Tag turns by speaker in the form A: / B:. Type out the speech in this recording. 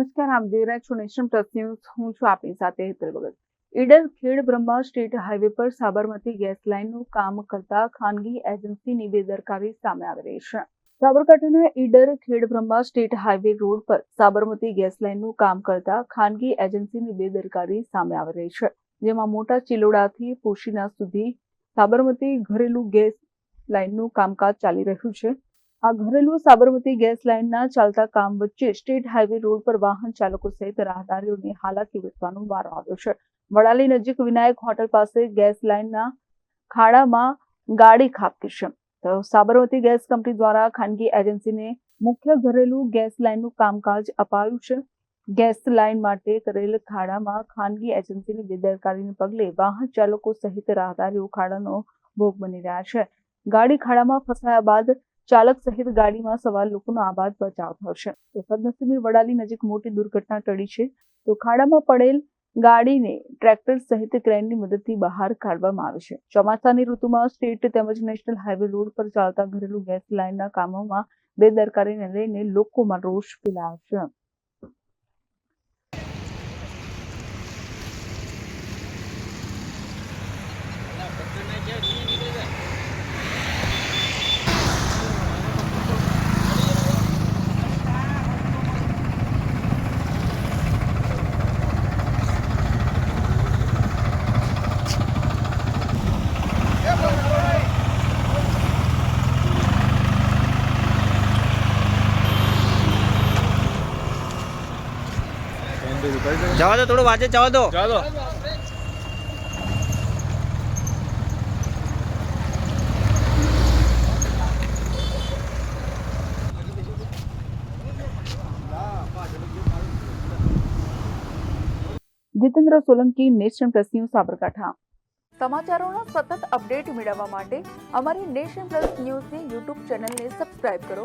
A: નમસ્કાર, આપ જોઈ રહ્યા છો નેશન પ્લસ ન્યૂઝ. હું છું આપની સાથે હેતલ ભગત. ઈડર ખેડ બ્રહ્મા સ્ટેટ હાઈવે પર સાબરમતી ગેસ લાઇનનું કામ કરતા ખાનગી એજન્સીની બેદરકારી સામે આવી રહી છે. સાબરકાંઠાના ઈડર ખેડ બ્રહ્મા સ્ટેટ હાઈવે રોડ પર સાબરમતી ગેસ લાઇનનું કામ કરતા ખાનગી એજન્સીની બેદરકારી સામે આવી રહી છે, જેમાં મોટા ચિલોડાથી પોશીના સુધી સાબરમતી ઘરેલું ગેસ લાઇનનું કામકાજ ચાલી રહ્યું છે. આ ઘરેલુ સાબરમતી ગેસ લાઇનના ચાલતા કામ વચ્ચે સ્ટેટ હાઈવે રોડ પર વાહન ચાલકો સહિત રાહદારીઓને હાલાકી વેઠવાનો વારો આવ્યો છે. વડાલી નજીક વિનાયક હોટલ પાસે ગેસ લાઇનના ખાડામાં ગાડી ખાબકી છે. તો સાબરમતી ગેસ કંપની દ્વારા ખાનગી એજન્સીને મુખ્ય ઘરેલુ ગેસ લાઇનનું કામકાજ અપાયું છે. ગેસ લાઇન માટે કરેલ ખાડામાં ખાનગી એજન્સીની બેદરકારીને પગલે વાહન ચાલકો સહિત રાહદારીઓ ખાડાનો ભોગ બની રહ્યા છે. ગાડી ખાડામાં ફસાયા બાદ ચાલક સહિત ગાડીમાં સવાર લોકોનો આબાદ બચાવ થયો તો સદનસીબે વડાલી નજીક મોટી દુર્ઘટના ટળી છે. તો ખાડામાં પડેલ ગાડીને ટ્રેક્ટર સહિત ક્રેનની મદદથી બહાર કાઢવામાં આવે છે. ચોમાસાની ઋતુમાં સ્ટેટ તેમજ નેશનલ હાઈવે રોડ પર ચાલતા ઘરેલું ગેસ લાઇનના કામોમાં બેદરકારીને લઈને લોકોમાં રોષ ફેલાયો છે.
B: જવા દો થોડું વાંચે જવા દો.
C: ચાલો
A: Jitendra Solanki nation plus news Sabarkantha. સમાચારોના સતત અપડેટ મેળવવા માટે અમારી નેશન પ્લસ ન્યૂઝની યુટ્યુબ ચેનલને સબસ્ક્રાઇબ કરો.